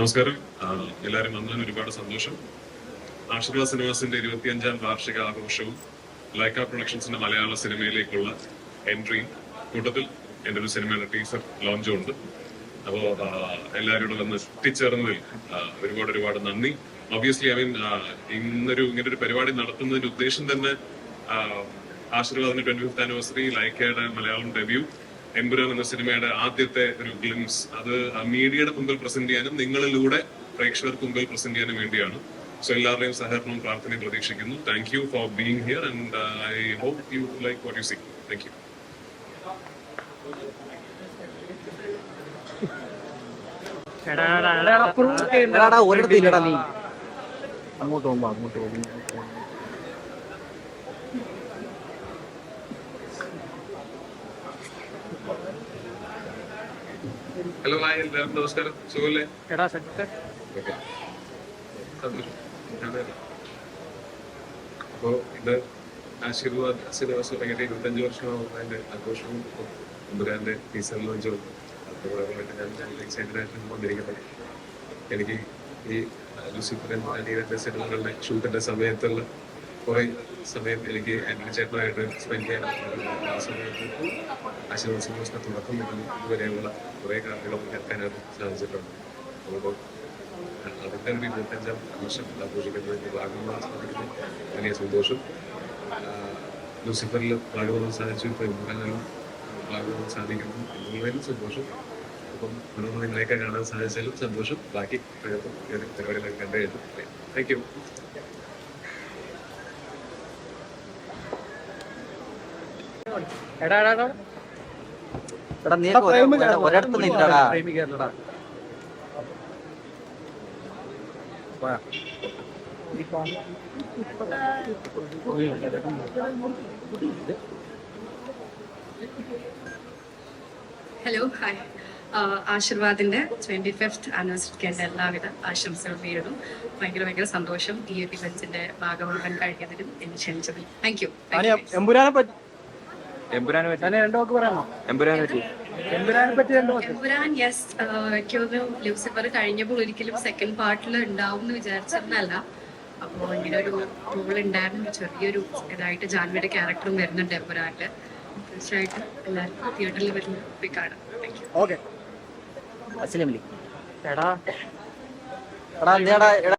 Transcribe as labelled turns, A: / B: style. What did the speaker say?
A: നമസ്കാരം. എല്ലാവരും വന്നതിന് ഒരുപാട് സന്തോഷം. ആശീർവാദ് സിനിമാസിന്റെ ഇരുപത്തിയഞ്ചാം വാർഷിക ആഘോഷവും ലൈക്ക പ്രൊഡക്ഷൻസിന്റെ മലയാള സിനിമയിലേക്കുള്ള എൻട്രിയും കൂട്ടത്തിൽ എന്റെ ഒരു സിനിമയുടെ ടീസർ ലോഞ്ചും ഉണ്ട്. അപ്പോ ആ, എല്ലാവരോടും വന്ന് എത്തിച്ചേർന്നതിൽ ഒരുപാട് ഒരുപാട് നന്ദി. ഒബിയസ്ലി ഐ മീൻ ഇന്നൊരു ഇങ്ങനെ ഒരു പരിപാടി നടത്തുന്നതിന്റെ ഉദ്ദേശം തന്നെ ആശീർവാദിന്റെ ട്വന്റി ഫിഫ്ത് ആനിവേഴ്സറി ലൈക്കയുടെ മലയാളം ഡെബ്യൂ. എമ്പുരാൻ എന്ന സിനിമയുടെ ആദ്യത്തെ ഒരു ഗ്ലിംസ് അത് മീഡിയയുടെ മുമ്പിൽ പ്രസന്റ് ചെയ്യാനും നിങ്ങളിലൂടെ പ്രേക്ഷകർക്ക് മുമ്പിൽ പ്രസന്റ് ചെയ്യാനും വേണ്ടിയാണ് സോ എല്ലാവരുടെയും സഹകരണവും പ്രാർത്ഥനയും പ്രതീക്ഷിക്കുന്നു thank you for being here and I hope you like what you see thank you
B: അങ്ങോട്ട് പോകുമ്പോ അങ്ങോട്ട് പോകും
A: ഹലോ ഹായ് എല്ലാവരും നമസ്കാരം. സുഖല്ലേ?
B: എടാ സെറ്റ്.
A: സന്തോഷം അപ്പോൾ അപ്പോ ഇത് ആശീർവാദ് സിനിമാസ് തുടങ്ങിയിട്ട് ഇരുപത്തഞ്ച് വർഷമാവും അതിന്റെ ആഘോഷവും എമ്പുരാന്റെ ടീസർ ലോഞ്ചും അതുപോലെ ഞാൻ എക്സൈറ്റഡ് ആയിട്ട് എനിക്ക് ഈ ലൂസിഫറൻ അനീരന്റെ സിനിമകളുടെ ഷൂട്ടിന്റെ സമയത്തുള്ള കുറെ സമയം എനിക്ക് ആന്റണി ചേട്ടനായിട്ട് സ്പെൻഡ് ചെയ്യാൻ ആ സമയത്ത് ആശീർവാദ് തുടക്കം മുതൽ ഇതുവരെയുള്ള കുറേ കാര്യങ്ങൾ കേൾക്കാനായിട്ട് സാധിച്ചിട്ടുണ്ട്. അപ്പോൾ അതിന്റെ ഒരു ഇരുപത്തഞ്ചാം വർഷം ആഘോഷിക്കുന്നതിന്റെ ഭാഗമാകാൻ സാധിക്കുന്നത് വലിയ സന്തോഷം. ലൂസിഫറിൽ ഭാഗമാകാൻ സാധിച്ചു. ഇപ്പോൾ ഇമ്രാനിലും ഭാഗമാകാൻ സാധിക്കുന്നു. എന്നുള്ളതിലും സന്തോഷം. അപ്പം നിങ്ങളെയൊക്കെ കാണാൻ സാധിച്ചാലും സന്തോഷം. ബാക്കി പരിപാടികളൊക്കെ കണ്ടു കഴിഞ്ഞു. താങ്ക് യു
B: എടാ എടാ എടാ.
C: എടാ നീ ഒരിടത്ത് നില്ലടാ
B: പ്രേമിക്കാറില്ലടാ
D: ഹലോ ഹായ് ആശീർവാദിന്റെ ട്വന്റി ഫിഫ്ത്ത് ആനിവേഴ്സറിക്ക് എന്റെ എല്ലാവിധ ആശംസകൾ നേരിടും ഭയങ്കര ഭയങ്കര സന്തോഷം ഈ ഒരു ഇവന്റിന്റെ ഭാഗമാകാൻ കഴിയുന്നതിനും എന്നെ ക്ഷണിച്ചതിൽ താങ്ക് യു
B: എമ്പുരാനെ പറ്റി
E: എമ്പുരാനെ പറ്റി?
B: ഞാൻ രണ്ടു വാക്ക് പറയാമോ?
E: എമ്പുരാനെ പറ്റി?
B: എമ്പുരാനെ പറ്റി രണ്ടു വാക്ക്.
D: എമ്പുരാൻ യെസ് എനിക്ക് തോന്നുന്നു ലൂസിഫർ കഴിഞ്ഞപ്പോൾ ഒരിക്കലും സെക്കൻഡ് പാർട്ടിൽ ഉണ്ടാവും എന്ന് വിചാരിച്ചിരുന്നല്ല അപ്പോൾ ഇങ്ങനെ ഒരു റോൾ ഉണ്ടായിരുന്നു. ചെറിയൊരു ഇതായിട്ട് ജാൻവിയുടെ ക്യാരക്ടറും വരുന്നുണ്ട് എമ്പുരാനിൽ. തീർച്ചയായിട്ടും എല്ലാവർക്കും തിയേറ്ററിൽ വരുന്ന പോയി കാണാം
B: ഓക്കെ എടാ.
C: എടാ എടാ.